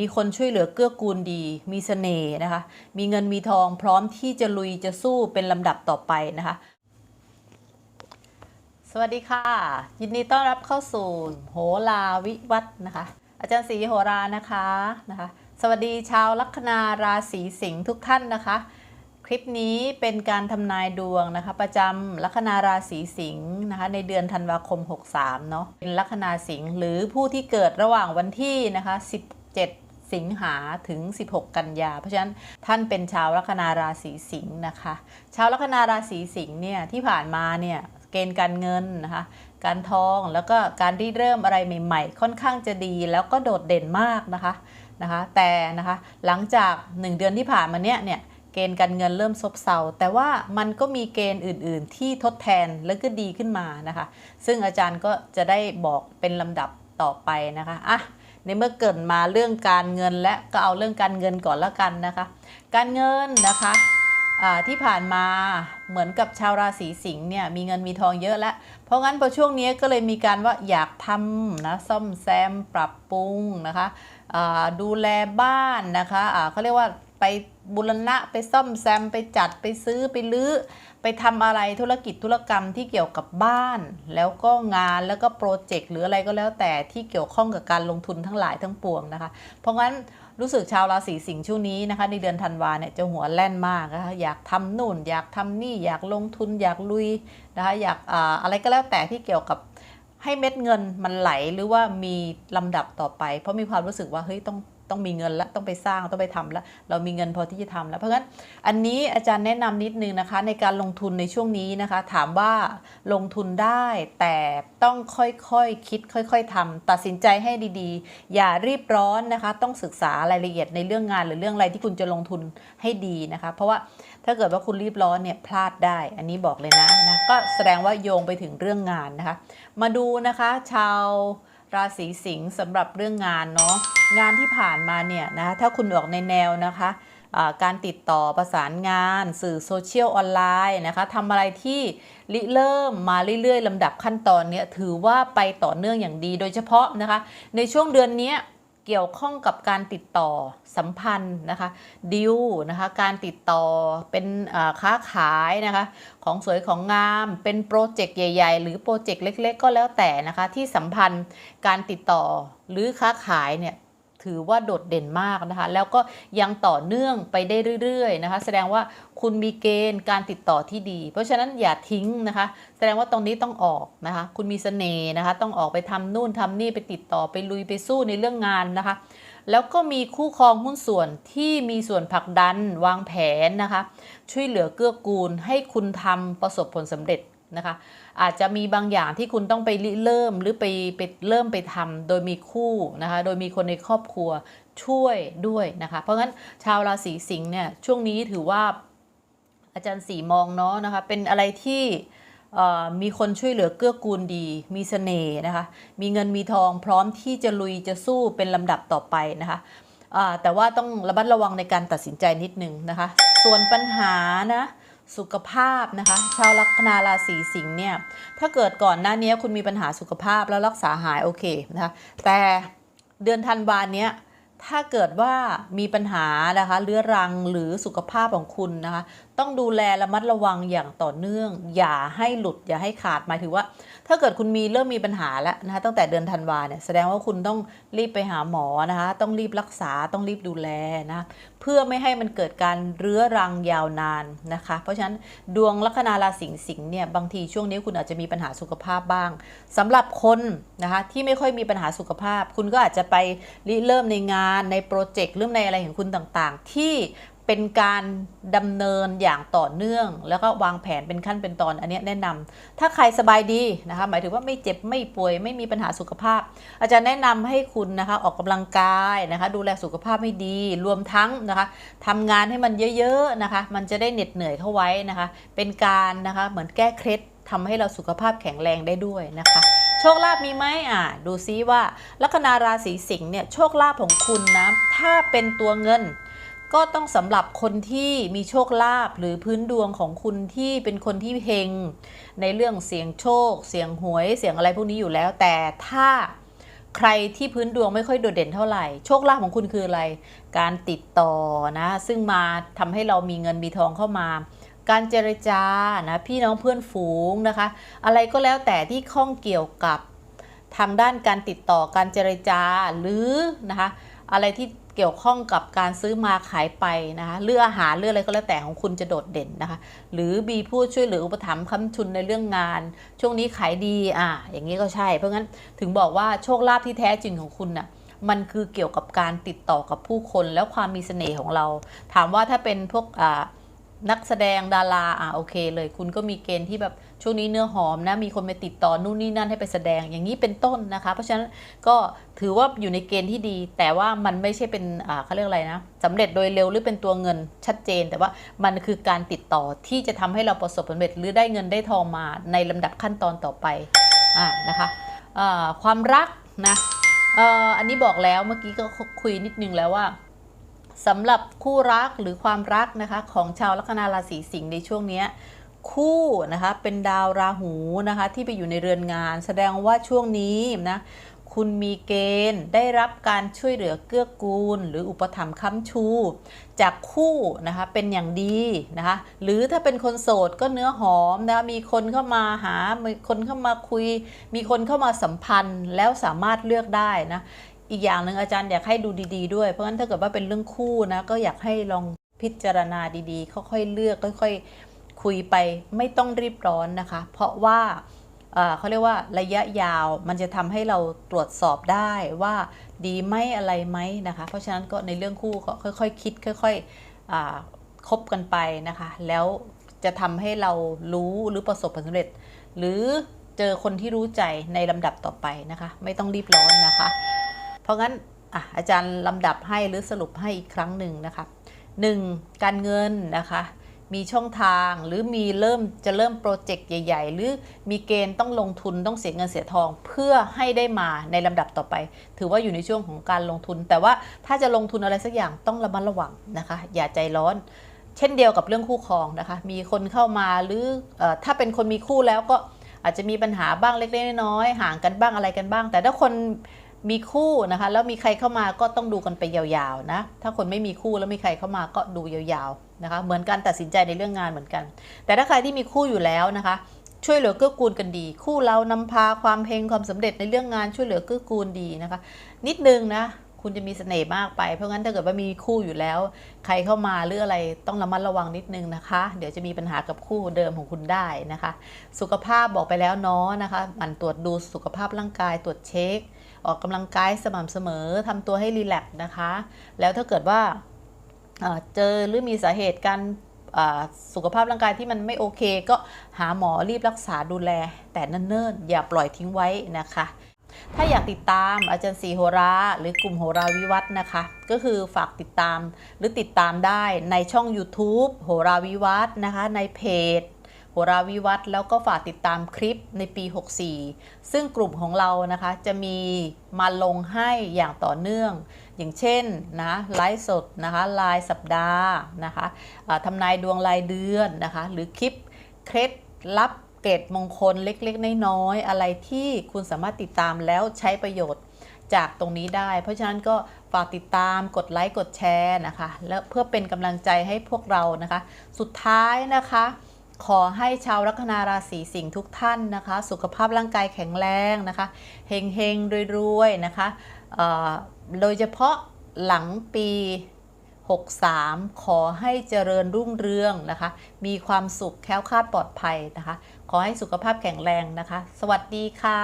มีคนช่วยเหลือเกื้อกูลดี มีเสน่ห์นะคะ มีเงินมีทองพร้อมที่จะลุยจะสู้เป็นลำดับต่อไปนะคะ สวัสดีค่ะ ยินดีต้อนรับเข้าสู่โหราวิวัฒน์นะคะ อาจารย์ศรีโหรานะคะนะคะ สวัสดีชาวลัคนาราศีสิงห์ทุกท่านนะคะ คลิปนี้เป็นการทำนายดวงนะคะ ประจำลัคนาราศีสิงห์นะคะ ในเดือนธันวาคม 63 เนาะเป็นลัคนาสิงห์หรือผู้ที่เกิดระหว่างวันที่นะคะ17 สิงหาถึง 16 กันยา เพราะฉะนั้นท่านเป็นชาวลัคนาราศีสิงห์นะคะ ชาวลัคนาราศีสิงห์เนี่ยที่ผ่านมาเนี่ยเกณฑ์การเงินนะคะการทองแล้วก็การที่เริ่มอะไรใหม่ๆ ค่อนข้างจะดีแล้วก็โดดเด่นมากนะคะนะคะแต่นะคะหลังจาก 1 เดือนที่ผ่านมาเนี้ยเนี่ยเกณฑ์การเงินเริ่มซบเซาแต่ว่ามันก็มีเกณฑ์อื่น ๆ ที่ทดแทนแล้วก็ดีขึ้นมานะคะ ซึ่งอาจารย์ก็จะได้บอกเป็นลำดับต่อไปนะคะอะ ในเมื่อเกิดมาเรื่องการเงินและก็เอาเรื่องการเงินก่อนละกันนะคะ การเงินนะคะที่ผ่านมาเหมือนกับชาวราศีสิงห์เนี่ยมีเงินมีทองเยอะแล้ว เพราะงั้นพอช่วงนี้ก็เลยมีการว่าอยากทำนะซ่อมแซมปรับปรุงนะคะดูแลบ้านนะคะะเขาเรียกว่าไป บุรณะไปซ่อมแซมไปจัดไปซื้อไปลื้อ ไปทำอะไรธุรกิจธุรกรรมที่เกี่ยวกับบ้าน แล้วก็งานแล้วก็โปรเจกต์หรืออะไรก็แล้วแต่ที่เกี่ยวข้องกับการลงทุนทั้งหลายทั้งปวงนะคะ เพราะงั้นรู้สึกชาวราศีสิงห์ช่วงนี้นะคะในเดือนธันวาเนี่ยจะหัวแล่นมากนะคะอยากทำนู่น อยากทำนี่อยากลงทุนอยากลุยนะคะอยากอาอะไรก็แล้วแต่ที่เกี่ยวกับให้เม็ดเงินมันไหลหรือว่ามีลำดับต่อไป เพราะมีความรู้สึกว่าเฮ้ยต้อง ต้องมีเงินแล้วต้องไปสร้างต้องไปทำแล้วเรามีเงินพอที่จะทำแล้วเพราะงั้นอันนี้อาจารย์แนะนำนิดนึงนะคะ ในการลงทุนในช่วงนี้นะคะ ถามว่าลงทุนได้แต่ต้องค่อยๆคคิด ค่อย ๆทำตัดสินใจให้ดีๆ อย่ารีบร้อนนะคะ ต้องศึกษารายละเอียดในเรื่องงานหรือเรื่องอะไรที่คุณจะลงทุนให้ดีนะคะ เพราะว่าถ้าเกิดว่าคุณรีบร้อนเนี่ยพลาดได้ อันนี้บอกเลยนะนะก็แสดงว่าโยงไปถึงเรื่องงานนะคะ มาดูนะคะ ชาว ราศีสิงห์สำหรับเรื่องงานเนาะงานที่ผ่านมาเนี่ยนะถ้าคุณออกในแนวนะคะการติดต่อประสานงาน สื่อโซเชียลออนไลน์นะคะทำอะไรที่ริเริ่มมาเรื่อยๆลำดับขั้นตอนเนี่ยถือว่าไปต่อเนื่องอย่างดีโดยเฉพาะนะคะ ในช่วงเดือนนี้ เกี่ยวข้องกับการติดต่อสัมพันธ์นะคะดิวนะคะการติดต่อเป็นค้าขายนะคะของสวยของงาม เป็นโปรเจกต์ใหญ่ ๆ หรือโปรเจกต์เล็ก ๆ ก็แล้วแต่นะคะที่สัมพันธ์การติดต่อหรือค้าขายเนี่ย ถือว่าโดดเด่นมากนะคะ แล้วก็ยังต่อเนื่องไปได้เรื่อยๆนะคะ แสดงว่าคุณมีเกณฑ์การติดต่อที่ดี เพราะฉะนั้นอย่าทิ้งนะคะ แสดงว่าตรงนี้ต้องออกนะคะ คุณมีเสน่ห์นะคะ ต้องออกไปทำนู่นทำนี่ไปติดต่อไปลุยไปสู้ในเรื่องงานนะคะ แล้วก็มีคู่ครองหุ้นส่วนที่มีส่วนผลักดันวางแผนนะคะ ช่วยเหลือเกื้อกูลให้คุณทำประสบผลสำเร็จ นะคะ อาจจะมีบางอย่างที่คุณต้องไปเริ่มหรือไปไปเริ่มไปทำโดยมีคู่นะคะ โดยมีคนในครอบครัวช่วยด้วยนะคะ เพราะงั้นชาวราศีสิงห์เนี่ยช่วงนี้ถือว่าอาจารย์สีมองเนาะนะคะ เป็นอะไรที่มีคนช่วยเหลือเกื้อกูลดี มีเสน่ห์นะคะ มีเงินมีทองพร้อมที่จะลุยจะสู้เป็นลำดับต่อไปนะคะแต่ว่าต้องระมัดระวังในการตัดสินใจนิดนึงนะคะ ส่วนปัญหานะ สุขภาพนะคะ ชาวลัคนาราศีสิงห์เนี่ย ถ้าเกิดก่อนหน้านี้คุณมีปัญหาสุขภาพแล้วรักษาหายโอเคนะคะ แต่เดือนธันวาเนี้ยถ้าเกิดว่ามีปัญหานะคะเรื้อรังหรือสุขภาพของคุณนะคะ ต้องดูแลระมัดระวังอย่างต่อเนื่อง อย่าให้หลุดอย่าให้ขาดหมายถึงว่า ถ้าเกิดคุณมีเริ่มมีปัญหาแล้วนะคะตั้งแต่เดือนธันวาเนี่ยแสดงว่าคุณต้องรีบไปหาหมอนะคะต้องรีบรักษาต้องรีบดูแลนะะเพื่อไม่ให้มันเกิดการเรื้อรังยาวนานนะคะ เพราะฉะนั้นดวงลัคนาราศีสิงห์เนี่ยบางทีช่วงนี้คุณอาจจะมีปัญหาสุขภาพบ้างสำหรับคนนะคะที่ไม่ค่อยมีปัญหาสุขภาพ คุณก็อาจจะไปริเริ่มในงานในโปรเจกต์เรื่องในอะไรของคุณต่างๆ ที่ เป็นการดำเนินอย่างต่อเนื่อง แล้วก็วางแผนเป็นขั้นเป็นตอนอันนี้แนะนำถ้าใครสบายดีนะคะหมายถึงว่าไม่เจ็บไม่ป่วย ไม่มีปัญหาสุขภาพ อาจารย์แนะนำให้คุณนะคะออกกำลังกายนะคะ ดูแลสุขภาพให้ดี รวมทั้งนะคะทำงานให้มันเยอะๆนะคะ มันจะได้เหน็ดเหนื่อยเข้าไว้นะคะ เป็นการนะคะเหมือนแก้เคล็ดทำให้เราสุขภาพแข็งแรงได้ด้วยนะคะ โชคลาภมีไหมอะดูซิว่าลัคนาราศีสิงห์เนี่ยโชคลาภของคุณนะถ้าเป็นตัวเงิน ก็ต้องสำหรับคนที่มีโชคลาภหรือพื้นดวงของคุณที่เป็นคนที่เฮงในเรื่องเสียงโชค เสียงหวย เสียงอะไรพวกนี้อยู่แล้ว แต่ถ้าใครที่พื้นดวงไม่ค่อยโดดเด่นเท่าไหร่ โชคลาภของคุณคืออะไร การติดต่อนะ ซึ่งมาทำให้เรามีเงินมีทองเข้ามา การเจรจานะพี่น้องเพื่อนฝูงนะคะ อะไรก็แล้วแต่ที่ข้องเกี่ยวกับทางด้านการติดต่อการเจรจาหรือนะคะ อะไรที่เกี่ยวข้องกับการซื้อมาขายไปนะคะเรื่องอาหารเรื่องอะไรก็แล้วแต่ของคุณจะโดดเด่นนะคะ หรือมีผู้ช่วยเหลืออุปถัมภ์ค้ำชุนในเรื่องงาน ช่วงนี้ขายดีอะอย่างนี้ก็ใช่ เพราะงั้นถึงบอกว่าโชคลาภที่แท้จริงของคุณน่ะมันคือเกี่ยวกับการติดต่อกับผู้คนแล้วความมีเสน่ห์ของเรา ถามว่าถ้าเป็นพวกอ่า นักแสดงดาราอะโอเคเลย คุณก็มีเกณฑ์ที่แบบช่วงนี้เนื้อหอมนะมีคนไปติดต่อนู่นนี่นั่นให้ไปแสดงอย่างนี้เป็นต้นนะคะ เพราะฉะนั้นก็ถือว่าอยู่ในเกณฑ์ที่ดี แต่ว่ามันไม่ใช่เป็นอ่าเขาเรียกอะไรนะสำเร็จโดยเร็วหรือเป็นตัวเงินชัดเจน แต่ว่ามันคือการติดต่อที่จะทำให้เราประสบผลสำเร็จหรือได้เงินได้ทองมาในลำดับขั้นตอนต่อไปอ่านะคะอ่าความรักนะอ่ออันนี้บอกแล้วเมื่อกี้ก็คุยนิดนึงแล้วว่า สำหรับคู่รักหรือความรักนะคะของชาวลัคนาราศีสิงห์ในช่วงนี้คู่นะคะเป็นดาวราหูนะคะที่ไปอยู่ในเรือนงาน แสดงว่าช่วงนี้นะคุณมีเกณฑ์ได้รับการช่วยเหลือเกื้อกูล หรืออุปถัมภ์ค้ำชู จากคู่นะคะเป็นอย่างดีนะคะหรือถ้าเป็นคนโสดก็เนื้อหอมนะมีคนเข้ามาหามีคนเข้ามาคุย มีคนเข้ามาสัมพันธ์แล้วสามารถเลือกได้นะ อีกอย่างหนึ่งอาจารย์อยากให้ดูดี ๆ ด้วย เพราะฉะนั้นถ้าเกิดว่าเป็นเรื่องคู่นะก็อยากให้ลองพิจารณาดีๆ ค่อยๆเลือกค่อยๆ คุยไปไม่ต้องรีบร้อนนะคะ เพราะว่าเขาเรียกว่าระยะยาวมันจะทำให้เราตรวจสอบได้ว่าดีไหมอะไรไหมนะคะ เพราะฉะนั้นก็ในเรื่องคู่ก็ค่อยๆคิดค่อยๆคบกันไปนะคะ แล้วจะทำให้เรารู้หรือประสบผลสำเร็จ หรือเจอคนที่รู้ใจในลำดับต่อไปนะคะ ไม่ต้องรีบร้อนนะคะ ราะงั้นอาจารย์ลำดับให้หรือสรุปให้อีกครั้งหนึ่งนะคะ 1. การเงินนะคะ มีช่องทางหรือมีเริ่มจะเริ่มโปรเจกต์ใหญ่ ๆ หรือมีเกณฑ์ต้องลงทุนต้องเสียเงินเสียทองเพื่อให้ได้มาในลำดับต่อไป ถือว่าอยู่ในช่วงของการลงทุน แต่ว่าถ้าจะลงทุนอะไรสักอย่างต้องระมัดระวังนะคะ อย่าใจร้อนเช่นเดียวกับเรื่องคู่ครองนะคะ มีคนเข้ามาหรืออถ้าเป็นคนมีคู่แล้วก็อาจจะมีปัญหาบ้างเล็กๆน้อยๆห่างกันบ้างอะไรกันบ้าง แต่ถ้าคน มีคู่นะคะ แล้วมีใครเข้ามาก็ต้องดูกันไปยาวๆนะถ้าคนไม่มีคู่แล้วมีใครเข้ามาก็ดูยาวๆนะคะ เหมือนการตัดสินใจในเรื่องงานเหมือนกัน แต่ถ้าใครที่มีคู่อยู่แล้วนะคะ ช่วยเหลือเกื้อกูลกันดี คู่เรานำพาความเพลงความสำเร็จในเรื่องงานช่วยเหลือเกื้อกูลดีนะคะ นิดนึงนะคุณจะมีเสน่ห์มากไป เพราะงั้นถ้าเกิดว่ามีคู่อยู่แล้ว ใครเข้ามาหรืออะไรต้องระมัดระวังนิดนึงนะคะ เดี๋ยวจะมีปัญหากับคู่เดิมของคุณได้นะคะ สุขภาพบอกไปแล้วเนาะนะคะ มันตรวจดูสุขภาพร่างกายตรวจเช็ค ออกกำลังกายสม่ำเสมอทำตัวให้รีแลกซ์นะคะ แล้วถ้าเกิดว่าเจอหรือมีสาเหตุการสุขภาพร่างกายที่มันไม่โอเค ก็หาหมอรีบรักษาดูแล แต่เนิ่นๆอย่าปล่อยทิ้งไว้นะคะ ถ้าอยากติดตามอาจารย์สีโหราหรือกลุ่มโหราวิวัฒนะคะ ก็คือฝากติดตามหรือติดตามได้ในช่อง YouTube โหราวิวัฒนะคะ ในเพจ โหราวิวัฒน์แล้วก็ฝากติดตามคลิปในปี 64 ซึ่งกลุ่มของเรานะคะจะมีมาลงให้อย่างต่อเนื่อง อย่างเช่นนะไลฟ์สดนะคะรายสัปดาห์นะคะทำนายดวงรายเดือนนะคะหรือคลิปเคล็ดลับเกรดมงคลเล็กๆ น้อยๆอะไรที่คุณสามารถติดตามแล้วใช้ประโยชน์จากตรงนี้ได้ เพราะฉะนั้นก็ฝากติดตามกดไลค์กดแชร์นะคะ แล้วเพื่อเป็นกำลังใจให้พวกเรานะคะ สุดท้ายนะคะ ขอให้ชาวลัคนาราศีสิงห์ทุกท่านนะคะ สุขภาพร่างกายแข็งแรงนะคะเฮงเฮงๆรวยๆนะคะโดยเฉพาะหลังปี 63 ขอให้เจริญรุ่งเรืองนะคะ มีความสุขแค้วคลาดปลอดภัยนะคะ ขอให้สุขภาพแข็งแรงนะคะ สวัสดีค่ะ